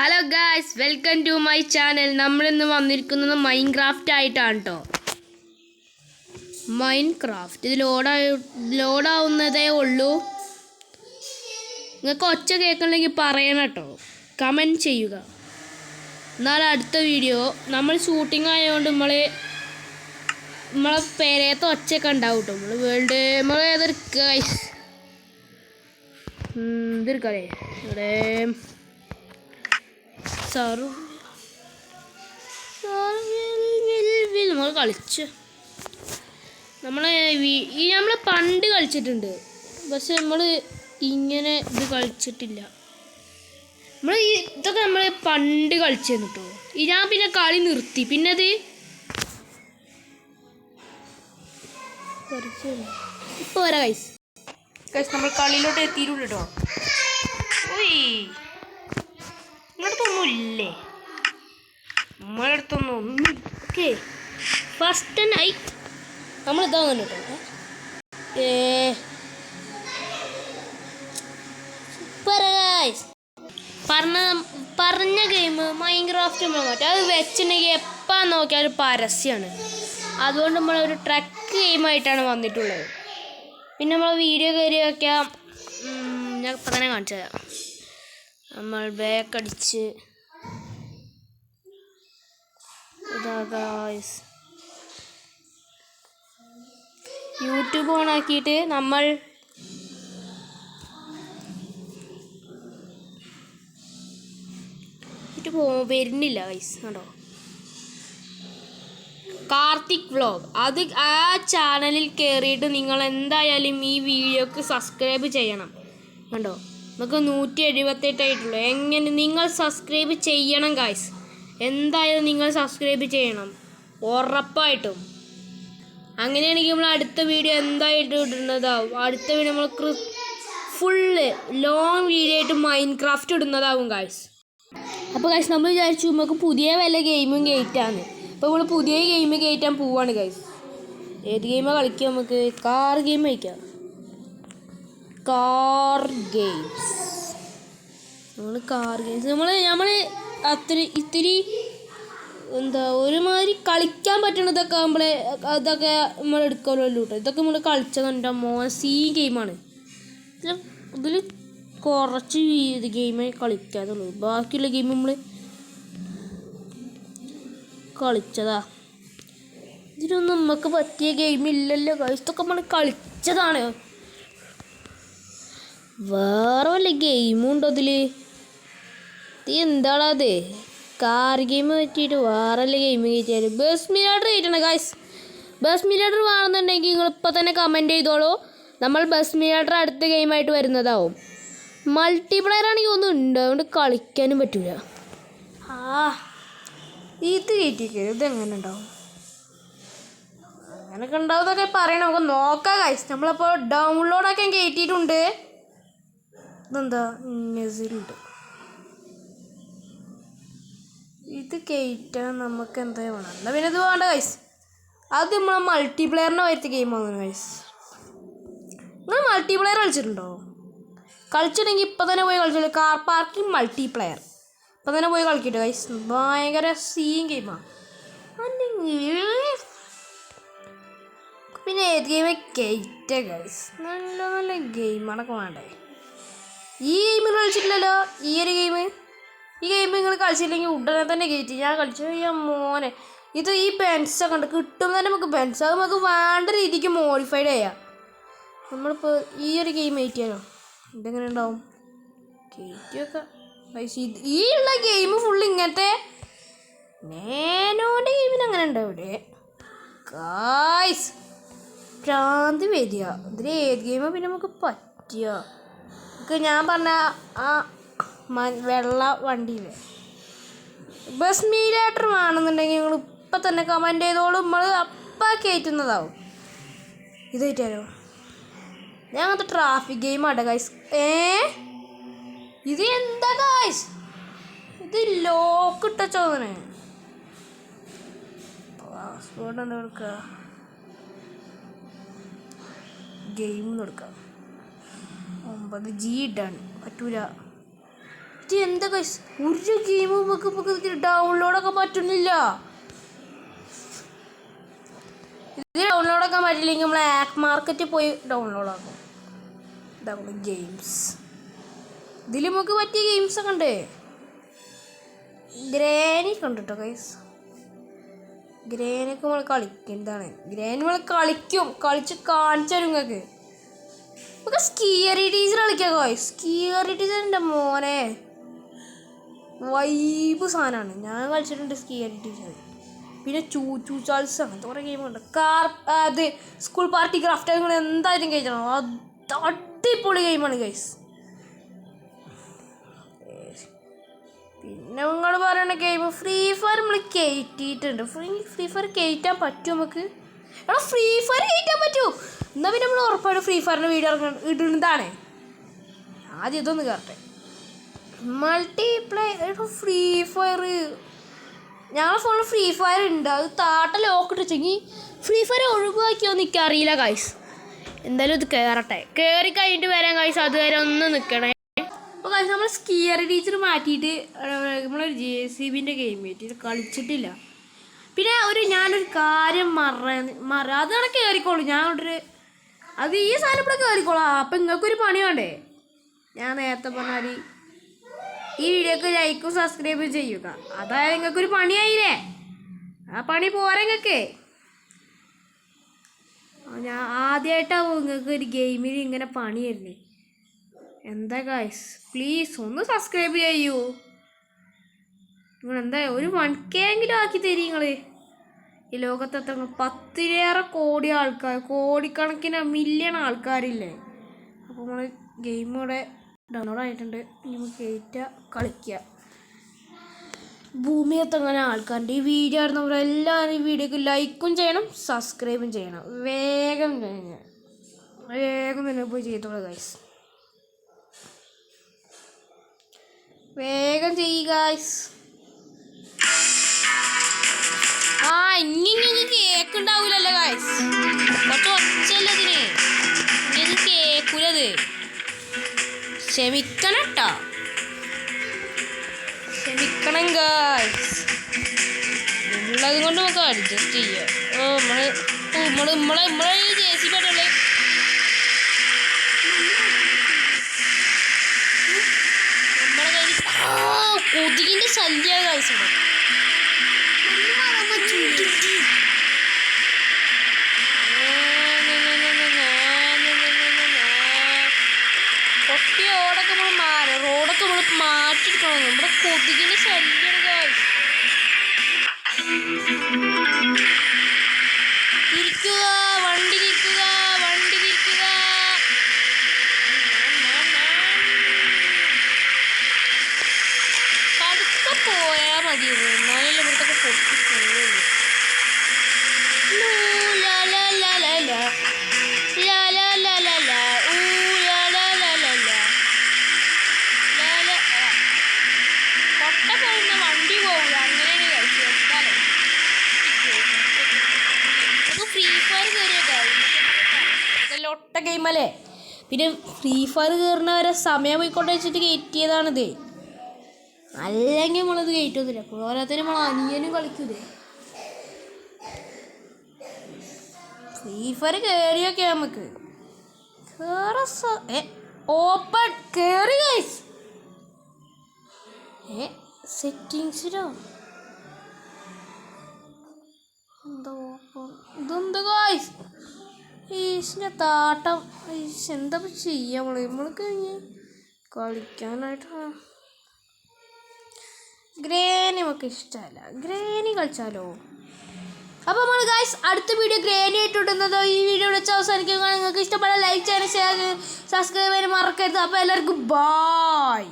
Hello guys welcome to my channel നമ്മളിന്ന് വന്നിരിക്കുന്നത് Minecraft ആയിട്ടാണ് കേട്ടോ മൈൻ ക്രാഫ്റ്റ് ഇത് ലോഡായി ലോഡാവുന്നതേ ഉള്ളൂ. നിങ്ങൾക്ക് ഒച്ച കേൾക്കണമെങ്കിൽ പറയണം കേട്ടോ കമന്റ് ചെയ്യുക. എന്നാൽ അടുത്ത വീഡിയോ നമ്മൾ ഷൂട്ടിംഗ് ആയതുകൊണ്ട് നമ്മൾ നമ്മളെ പേരേത്തെ ഒച്ചയൊക്കെ ഉണ്ടാവും കേട്ടോ നമ്മൾ വേൾഡ് നമ്മൾ ഏതൊരു ഗൈസ് ഇതൊരുക്കല്ലേ ഇവിടെ സാറു. നമ്മൾ കളിച്ച്. നമ്മൾ ഈ നമ്മൾ പണ്ട് കളിച്ചിട്ടുണ്ട്. പക്ഷെ നമ്മൾ ഇങ്ങനെ ഇത് കളിച്ചിട്ടില്ല. നമ്മൾ ഇതൊക്കെ നമ്മൾ പണ്ട് കളിച്ചിരുന്നു കേട്ടോ ഞാൻ പിന്നെ കളി നിർത്തി. പിന്നെ അത് ഇപ്പോൾ വരാം കൈസ് ഗൈസ് നമ്മൾ കളിയിലോട്ട് എത്തിയിട്ടുള്ളൂ കേട്ടോ ഉയ്. ഇല്ലേ നമ്മളെ അടുത്തൊന്നും ഒന്നും ഓക്കെ ഫസ്റ്റ് ആയി നമ്മൾ ഇതാ വന്നിട്ടുണ്ട് സൂപ്പർ പറഞ്ഞ പറഞ്ഞ ഗെയിം മൈൻക്രാഫ്റ്റ് മറ്റേ. അത് വെച്ചിട്ടുണ്ടെങ്കിൽ എപ്പോൾ നോക്കിയാലും പരസ്യമാണ് അതുകൊണ്ട് നമ്മളൊരു ട്രക്ക് ഗെയിമായിട്ടാണ് വന്നിട്ടുള്ളത്. പിന്നെ നമ്മൾ വീഡിയോ കയറിയൊക്കെ ഞാൻ ഇപ്പം തന്നെ കാണിച്ചു തരാം നമ്മൾ ബാക്ക് അടിച്ച് ഇതാ ഗായ്സ് യൂട്യൂബ് ഓൺ ആക്കിയിട്ട് നമ്മൾ പോ വരുന്നില്ല ഗൈസ് കണ്ടോ? കാർത്തിക് വ്ളോഗ് അത് ആ ചാനലിൽ കയറിയിട്ട് നിങ്ങൾ എന്തായാലും ഈ വീഡിയോക്ക് സബ്സ്ക്രൈബ് ചെയ്യണം. കണ്ടോ? നമുക്ക് നൂറ്റി എഴുപത്തെട്ടായിട്ടുള്ളൂ എങ്ങനെ നിങ്ങൾ സബ്സ്ക്രൈബ് ചെയ്യണം ഗായ്സ് എന്തായാലും നിങ്ങൾ സബ്സ്ക്രൈബ് ചെയ്യണം. ഉറപ്പായിട്ടും. അങ്ങനെയാണെങ്കിൽ നമ്മൾ അടുത്ത വീഡിയോ എന്തായിട്ട് ഇടുന്നതാവും അടുത്ത വീഡിയോ നമ്മൾ ക്രി ഫുള്ള് ലോങ് വീഡിയോ ആയിട്ട് മൈൻഡ് ക്രാഫ്റ്റ് ഇടുന്നതാവും ഗായ്സ് അപ്പോൾ ഗൈസ് നമ്മൾ വിചാരിച്ചു നമുക്ക് പുതിയ വല്ല ഗെയിമും കയറ്റാന്ന് അപ്പോൾ നമ്മൾ പുതിയ ഗെയിം കയറ്റാൻ പോവാണ് ഗൈസ് ഏത് ഗെയിമാണ് കളിക്കുക നമുക്ക്? കാർ ഗെയിം കളിക്കാം. കാർ ഗെയിംസ് നമ്മൾ കാർ ഗെയിംസ് നമ്മൾ നമ്മൾ അത്ര ഇത്തിരി എന്താ ഒരുമാതിരി കളിക്കാൻ പറ്റണതൊക്കെ നമ്മളെ അതൊക്കെ നമ്മൾ എടുക്കാമല്ലോ കേട്ടോ ഇതൊക്കെ നമ്മൾ കളിച്ചത് എന്റെ മോൻ സീ ഗെയിമാണ്. ഇതിൽ കുറച്ച് ഇത് ഗെയിമേ കളിക്കാതുള്ളൂ. ബാക്കിയുള്ള ഗെയിം നമ്മൾ കളിച്ചതാ. ഇതിനൊന്നും നമുക്ക് പറ്റിയ ഗെയിം ഇല്ലല്ലോ. ഇതൊക്കെ നമ്മൾ കളിച്ചതാണ്. വേറെ വല്ല ഗെയിമും ഉണ്ടോ ഇതിൽ? എന്താടാ കാർ ഗെയിം പറ്റിയിട്ട് വേറെ വല്ല ഗെയിം കയറ്റിയാൽ ബസ് മിലാഡർ കയറ്റണം ഗായ്സ് ബസ് മിലാഡർ വേണമെന്നുണ്ടെങ്കിൽ നിങ്ങൾ ഇപ്പോൾ തന്നെ കമന്റ് ചെയ്തോളൂ. നമ്മൾ ബസ് മിലാഡർ അടുത്ത ഗെയിമായിട്ട് വരുന്നതാവും. മൾട്ടിപ്ലെയർ ആണെങ്കിൽ ഒന്നും ഉണ്ട്. അതുകൊണ്ട് കളിക്കാനും പറ്റൂല. ആ ഇത് കയറ്റിക്കോ. ഇത് എങ്ങനെ ഉണ്ടാവും? എന്നൊക്കെ പറയണം. നമുക്ക് നോക്കാം ഗൈസ് നമ്മളപ്പോൾ ഡൗൺലോഡൊക്കെ കയറ്റിയിട്ടുണ്ട്. ഇതെന്താ? നെസിലുണ്ട് ഇത് കയറ്റാൻ നമുക്ക് എന്താ വേണം എന്നാൽ പിന്നെ ഇത് വേണ്ട ഗൈസ് അത് നമ്മളെ വരുത്തി ഗെയിം ഗെയിമാണ് ഗൈസ് നിങ്ങൾ മൾട്ടിപ്ലെയർ കളിച്ചിട്ടുണ്ടോ? കളിച്ചിട്ടുണ്ടെങ്കിൽ ഇപ്പം തന്നെ പോയി കളിച്ചില്ല കാർ പാർക്കിംഗ് മൾട്ടിപ്ലെയർ ഇപ്പം തന്നെ പോയി കളിക്കട്ടെ ഗൈസ് ഭയങ്കര സീൻ ഗെയിമാണ് പിന്നെ ഏത് ഗെയിം കേറ്റ ഗൈസ് നല്ല നല്ല ഗെയിമാണൊക്കെ വേണ്ടേ. ഈ ഗെയിം കളിച്ചിട്ടില്ലല്ലോ ഈ ഒരു ഗെയിം ഈ ഗെയിം നിങ്ങൾ കളിച്ചില്ലെങ്കിൽ ഉടനെ തന്നെ കയറ്റി ഞാൻ കളിച്ചു. അയ്യാ മോനെ ഇത് ഈ പെൻസൊക്കെ ഉണ്ട് കിട്ടും തന്നെ നമുക്ക് പെൻസ് അത് നമുക്ക് വേണ്ട രീതിക്ക് മോഡിഫൈഡ് ചെയ്യാം നമ്മളിപ്പോൾ ഈ ഒരു ഗെയിം കയറ്റിയാലോ ഇതെങ്ങനെ ഉണ്ടാവും? കയറ്റിയൊക്കെ പൈസ ഇത് ഈ ഉള്ള ഗെയിം ഫുൾ ഇങ്ങനത്തെ നേനോന്റെ ഗെയിമിന് അങ്ങനെ ഉണ്ടോ ഇവിടെ? കായ്സ് ഭ്രാന്തി വരിക. ഇതിൽ ഏത് ഗെയിമാണ് പിന്നെ നമുക്ക് നമുക്ക് ഞാൻ പറഞ്ഞ ആ വെള്ള വണ്ടിയിൽ ബസ് മീലേറ്റർ വേണമെന്നുണ്ടെങ്കിൽ നിങ്ങൾ ഇപ്പം തന്നെ കമന്റ് ചെയ്തോളൂ. നമ്മൾ അപ്പം കയറ്റുന്നതാവും ഇത് കയറ്റാലോ ഞാൻ അങ്ങനത്തെ ട്രാഫിക് ഗെയിം ആട്ടെ ഗൈസ് ഏ? ഇത് എന്താ ഗൈസ് ഇത് ലോക്ക് ഇട്ട ചോദന പാസ്പോർട്ട് എന്താ കൊടുക്കുക ഗെയിം കൊടുക്കാം ഒമ്പത് ജി ഇട്ടാണ് പറ്റൂല. ഇത് എന്താ ഗൈസ് ഒരു ഗെയിമും നമുക്ക് നമുക്ക് ഡൗൺലോഡൊക്കെ പറ്റുന്നില്ല. ഇത് ഡൗൺലോഡാക്കാൻ പറ്റില്ലെങ്കിൽ നമ്മൾ ആപ്പ് മാർക്കറ്റിൽ പോയി ഡൗൺലോഡ് ആക്കും. ഇതാണ് ഗെയിംസ് ഇതിൽ നമുക്ക് പറ്റിയ ഗെയിംസ് ഒക്കെ ഉണ്ട്. ഗ്രാനി കണ്ടിട്ടോ ഗൈസ് ഗ്രേനൊക്കെ നമ്മൾ കളിക്കുന്നതാണ് ഗ്രേൻ നമ്മൾ കളിക്കും. കളിച്ച് കാണിച്ചു തരും നിങ്ങൾക്ക് നമുക്ക് സ്കിയറി ടീച്ചർ കളിക്കാം കോയ് സ്കിയറി ടീച്ചർ എന്റെ മോനെ. വൈബ് സാധനമാണ്. ഞാൻ കളിച്ചിട്ടുണ്ട് സ്കിയറി ടീച്ചർ പിന്നെ ചൂച്ചു ചാൾസ് അങ്ങനത്തെ കുറേ ഗെയിമുണ്ട് കാർ അത് സ്കൂൾ പാർട്ടി ക്രാഫ്റ്റ് നിങ്ങൾ എന്തായാലും കഴിക്കണം. അത് അടിപൊളി ഗെയിമാണ് ഗൈസ് പിന്നെ നിങ്ങൾ പറയുന്ന ഗെയിം ഫ്രീ ഫയർ നമ്മൾ കയറ്റിയിട്ടുണ്ട് ഫ്രീ ഫ്രീ ഫയർ കയറ്റാൻ പറ്റും നമുക്ക് എടാ ഫ്രീ ഫയർ കയറ്റാൻ പറ്റൂ. എന്നാൽ പിന്നെ നമ്മൾ ഉറപ്പായിട്ട് ഫ്രീ ഫയറിന്റെ വീഡിയോ ഇറങ്ങ ഇടുന്നതാണ്. ആദ്യം ഇതൊന്ന് കയറട്ടെ മൾട്ടിപ്ലെയർ ഫ്രീ ഫയർ ഞങ്ങളെ ഫോണിൽ ഫ്രീ ഫയർ ഉണ്ട്. അത് താട്ട ലോക്കിട്ട് വെച്ചെങ്കിൽ ഫ്രീ ഫയർ ഒഴിവാക്കിയോ നിൽക്കറിയില്ല കായ്സ് എന്തായാലും ഇത് കയറട്ടെ കയറി കഴിഞ്ഞിട്ട് വരാൻ കായ്സ് അതുവരെ ഒന്ന് നിൽക്കണേ അപ്പോൾ കായ്സ് നമ്മൾ സ്കിയർ ടീച്ചർ മാറ്റിയിട്ട് നമ്മളൊരു ജെ സി ബിന്റെ ഗെയിം കയറ്റിയിട്ട് കളിച്ചിട്ടില്ല. പിന്നെ ഒരു ഞാനൊരു കാര്യം മറ മറ അതാണ് കയറിക്കോളൂ ഞാൻ ഒരു അത് ഈ സാധനം ഇവിടെ കയറിക്കോളാം അപ്പം നിങ്ങൾക്കൊരു പണി വേണ്ടേ? ഞാൻ നേരത്തെ പറഞ്ഞാൽ ഈ വീഡിയോക്ക് ലൈക്കും സബ്സ്ക്രൈബും ചെയ്യുക. അതായത് നിങ്ങൾക്കൊരു പണിയായില്ലേ? ആ പണി പോരാ നിങ്ങൾക്ക് ഞാൻ ആദ്യമായിട്ടാവും നിങ്ങൾക്ക് ഒരു ഗെയിമിൽ ഇങ്ങനെ പണി എന്താ ഗായ്സ് പ്ലീസ് ഒന്ന് സബ്സ്ക്രൈബ് ചെയ്യൂ. നിങ്ങൾ എന്താ ഒരു വൺ കെ എങ്കിലും ആക്കി തരും നിങ്ങൾ ഈ ലോകത്തെത്ര പത്തിലേറെ കോടി ആൾക്കാർ കോടിക്കണക്കിന് മില്യൺ ആൾക്കാരില്ലേ? അപ്പോൾ നമ്മൾ ഗെയിം ഇവിടെ ഡൗൺലോഡ് ആയിട്ടുണ്ട് നമുക്ക് കയറ്റുക കളിക്കുക ഭൂമിയത്ത് അങ്ങനെ ആൾക്കാരുണ്ട്. ഈ വീഡിയോ ആയിരുന്നവരെല്ലാവരും ഈ വീഡിയോക്ക് ലൈക്കും ചെയ്യണം സബ്സ്ക്രൈബും ചെയ്യണം. വേഗം കഴിഞ്ഞ് വേഗം തന്നെ പോയി ചെയ്തോളൂ ഗൈസ് വേഗം ചെയ്യുക ഗൈസ് ആ ഇനി കേക്കുണ്ടാവൂലല്ലോ ഗൈസ് കുറച്ച് ഒച്ചല്ലേ ഇതിന്? ഇനി കേക്കൂലത് ക്ഷമിക്കണം കേട്ടോ ക്ഷമിക്കണം ഉള്ളത് കൊണ്ട് നമുക്ക് അഡ്ജസ്റ്റ് ചെയ്യാം. ഓ നമ്മൾ നമ്മൾ നമ്മുടെ കൊതുകിന് ശല്യം ഗൈസ് ഫ്രീ ഫയർ കയറിയ ഒട്ട ഗെയിമല്ലേ പിന്നെ ഫ്രീ ഫയർ കയറുന്നവരെ സമയം പോയിക്കൊണ്ട് വെച്ചിട്ട് കയറ്റിയതാണിത് അല്ലെങ്കിൽ നമ്മളത് കയറ്റൊന്നുമില്ല പോരാത്തതിന് നമ്മൾ അനിയനും കളിക്കൂലേ ഫ്രീ ഫയർ കയറിയൊക്കെ നമുക്ക്. ഓപ്പൺ കയറി ഗൈസ് സെറ്റിങ്സിലോ എന്തോ ഇതെന്താ ഗായ്സ് ഈശിന്റെ താട്ടം. ഈശ് എന്താ ചെയ്യാം നമ്മൾ ഇനി കളിക്കാനായിട്ട് ഗ്രേനി നമുക്ക് ഇഷ്ടമല്ല. ഗ്രേനി കളിച്ചാലോ? അപ്പോൾ നമ്മൾ ഗൈസ് അടുത്ത വീഡിയോ ഗ്രേനി ആയിട്ടുണ്ടെന്നത് ഈ വീഡിയോ വിളിച്ച് അവസാനിക്കുക നിങ്ങൾക്ക് ഇഷ്ടപ്പെട്ട ലൈക്ക് ചെയ്യാൻ ഷെയർ സബ്സ്ക്രൈബ് ചെയ്യാൻ മറക്കരുത്. അപ്പോൾ എല്ലാവർക്കും ബായ്